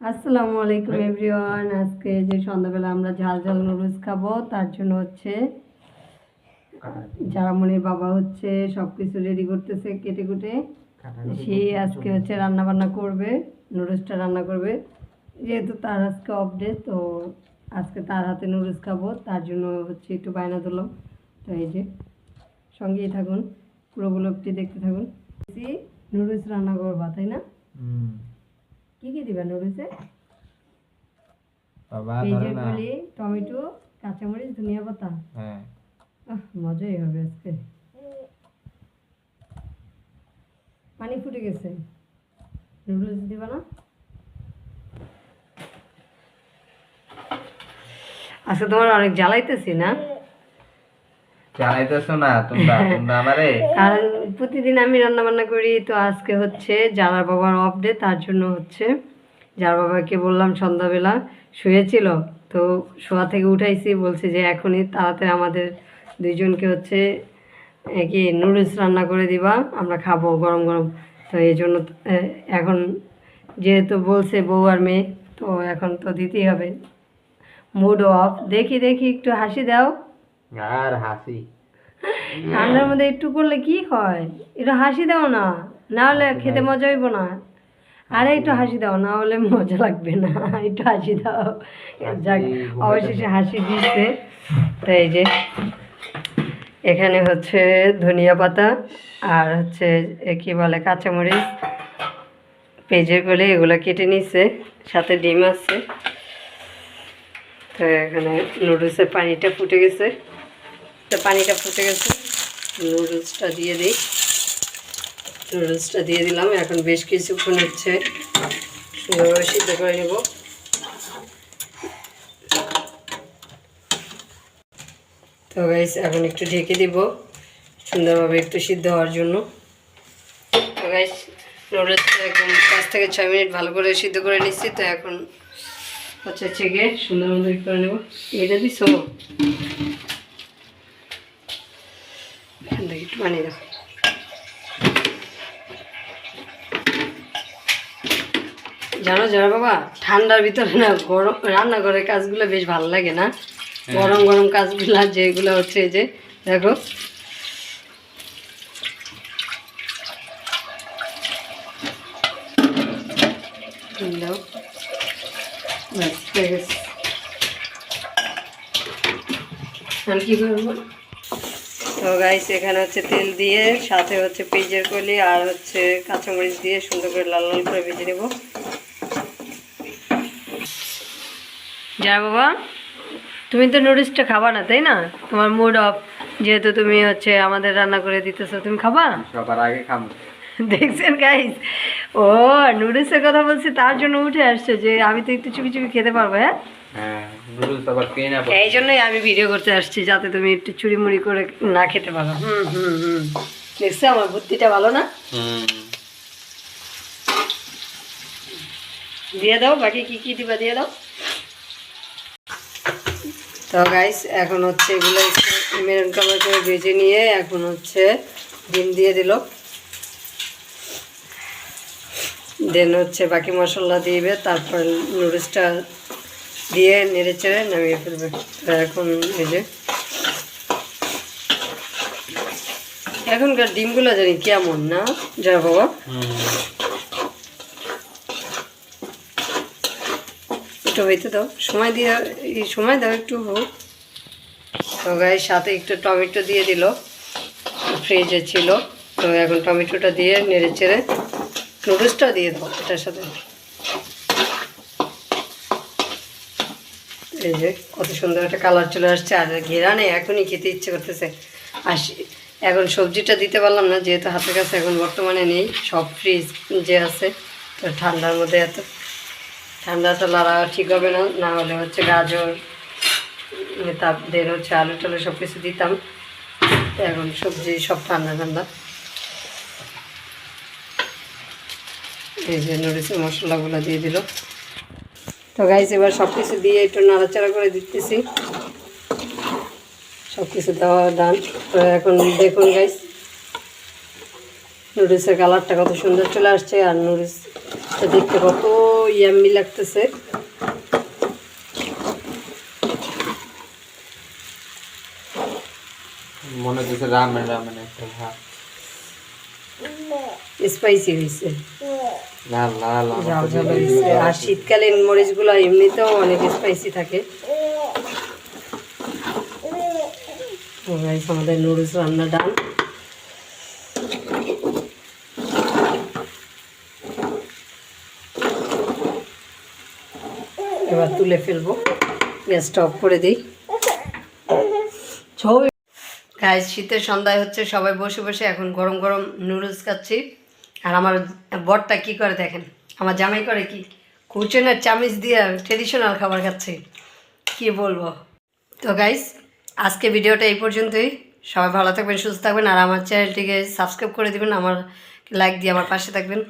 আসসালামু আলাইকুম এভরিওয়ান। আজকে যে সন্ধ্যাবেলা আমরা ঝাল ঝাল নুডলস খাব তার জন্য হচ্ছে জারামনির বাবা হচ্ছে সব কিছু রেডি করতেছে কেটে কুটে। সে আজকে হচ্ছে রান্না বান্না করবে নুডলসটা রান্না করবে। যেহেতু তার আজকে অফ ডে তো আজকে তার হাতে নুডলস খাব তার জন্য হচ্ছে একটু বায়না দিলাম তো এই যে সঙ্গেই থাকুন পুরো ব্লগটি দেখতে থাকুন। নুডলস রান্না করবা তাই না? কি কি দিবা নুডলসে বাবা ধরো না। টমেটো কাঁচামরিচ ধনিয়া পাতা। হ্যাঁ। আহ, মজাই হবে আজকে। পানি ফুটে গেছে। নুডলস দিবা না? আজকে তোমার অনেক জ্বালাইতেছি না। চালাইতেছো না তোমরা তোমরা আমারে? কারণ প্রতিদিন আমি রান্না বান্না করি, তো আজকে হচ্ছে যারার বাবার অফ ডে তার জন্য হচ্ছে যার বাবাকে বললাম সন্ধ্যাবেলা শুয়েছিল, তো শোয়া থেকে উঠাইছি, বলছে যে এখনই তাড়াতাড়ি আমাদের দুইজনকে হচ্ছে কি নুডলস রান্না করে দিবা, আমরা খাব গরম গরম। তো এই জন্য এখন যেহেতু বলছে বউ আর মেয়ে, তো এখন তো দিতেই হবে। মুড অফ দেখি দেখি, একটু হাসি দাও। আর হাসি। ঠান্ডার মধ্যে একটু করলে কি হয়? একটু হাসি দাও না না হলে খেতে মজা হইব না। আরে একটু হাসি দাও না হলে মজা লাগবে না। একটু হাসি দাও। যাক অবশেষে হাসি দিচ্ছে তো এই যে এখানে হচ্ছে ধনিয়া পাতা আর হচ্ছে কি বলে কাঁচামরিচ পেঁয়াজের গলে এগুলো কেটে নিচ্ছে সাথে ডিম আছে। তো এখানে নুডলসের পানিটা ফুটে গেছে। পানিটা ফুটে গেছে। নুডলসটা দিয়ে দিই। নুডলসটা দিয়ে দিলাম। এখন বেশ কিছুক্ষণ হচ্ছে। সুন্দরভাবে সিদ্ধ করে নেব। তো গাইস এখন একটু ঢেকে দিব। সুন্দরভাবে একটু সিদ্ধ হওয়ার জন্য। তো গাইস নুডলসটা একদম পাঁচ থেকে ছয় মিনিট ভালো করে সিদ্ধ করে নিচ্ছি। তো এখন হচ্ছে ছেঁকে সুন্দর মতো করে নেব। এটা দিস একটু বানিয়ে দাও জানো জানো বাবা ঠান্ডার ভিতরে না গরম রান্নাঘরের কাজগুলো বেশ ভালো লাগে না? গরম গরম কাজগুলো যেগুলো হচ্ছে যে দেখো। হয়ে আমি কী করব তো গাইস এখানে হচ্ছে তেল দিয়ে, সাথে হচ্ছে পেঁয়াজের কলি আর হচ্ছে কাঁচামরিচ দিয়ে সুন্দর করে লাল লাল করে ভেজে নেব। যা বাবা, তুমি তো নুডলসটা খাবা না, তাই না? তোমার মুড অফ যেহেতু তুমি হচ্ছে আমাদের রান্না করে দিতেছো, তুমি খাবা? সবার আগে খাম দেখছেন গাইস ও নুডলসের কথা বলছি তার জন্য উঠে আসছে যে আমি তো একটু চুপি চুপি খেতে পারব হ্যাঁ? হ্যাঁ এই জন্যই আমি ভিডিও করতে আসছি যাতে তুমি একটু চুরি মুড়ি করে না খেতে পারো। হুম হুম হুম। দেখছ আমার বুদ্ধিটা ভালো না? হুম। দিয়ে দাও বাকি কি কি দিবা দিয়ে দাও। তো গাইস এখন হচ্ছে এগুলো মেরুন করে ভেজে নিয়ে এখন হচ্ছে ডিম দিয়ে দিল। দেন হচ্ছে বাকি মশলা দিবে তারপর নুডলসটা দিয়ে নেড়ে চেড়ে নামিয়ে ফেলবে। এখন এই যে। এখনকার ডিমগুলো জানি কেমন না যা বাবা? একটু হইতে দাও। সময় দিয়ে সময় দাও একটু হোক। তো গায়ের সাথে একটু টমেটো দিয়ে দিল। ফ্রিজে ছিল। তো এখন টমেটোটা দিয়ে নেড়ে চেড়ে নুডলসটাও দিয়ে দাও এটার সাথে। এই যে কত সুন্দর একটা কালার চলে আসছে, আর ঘেরানে এখনই খেতে ইচ্ছে করতেছে। আর এখন সবজিটা দিতে পারলাম না, যেহেতু হাতের কাছে এখন বর্তমানে নেই, সব ফ্রিজ যে আছে, তো ঠান্ডার মধ্যে এত। ঠান্ডা তো লাড়া ঠিক হবে না না হলে হচ্ছে গাজর তারপরে হচ্ছে আলু টালু সব কিছু দিতাম এখন সবজি সব ঠান্ডা ঠান্ডা এই যে নুডলসের মশলাগুলো দিয়ে দিল। তো গাইস এবার সব কিছু দিয়ে একটু নাড়াচাড়া করে দিতেছি। সব কিছু দেওয়া ডান তো এখন দেখুন গাইস নুডলসের কালারটা কত সুন্দর চলে আসছে আর নুডলসটা দেখতে কত ইয়াম্মি লাগতেছে। মনে হচ্ছে রামেন রামেন একটা ভাব স্পাইসি হয়েছে। লাল লাল আর শীতকালীন মরিচগুলো এমনিতেও অনেক স্পাইসি থাকে। আমাদের নুডলস রান্না ডান এবার তুলে ফেলব। গ্যাসটা অফ করে দিই। ছবি গাইজ শীতের সন্ধ্যায় হচ্ছে সবাই বসে বসে এখন গরম গরম নুডলস খাচ্ছি। আর আমার বরটা কি করে দেখেন? আমার জামাই করে কি? কুচনের চামিচ দিয়ে ট্রেডিশনাল খাবার খাচ্ছে। কি বলব? তো গাইস আজকে ভিডিওটা এই পর্যন্তই। সবাই ভালো থাকবেন, সুস্থ থাকবেন, আর আমার চ্যানেলটিকে সাবস্ক্রাইব করে দিবেন, আমার লাইক দিয়ে আমার পাশে থাকবেন।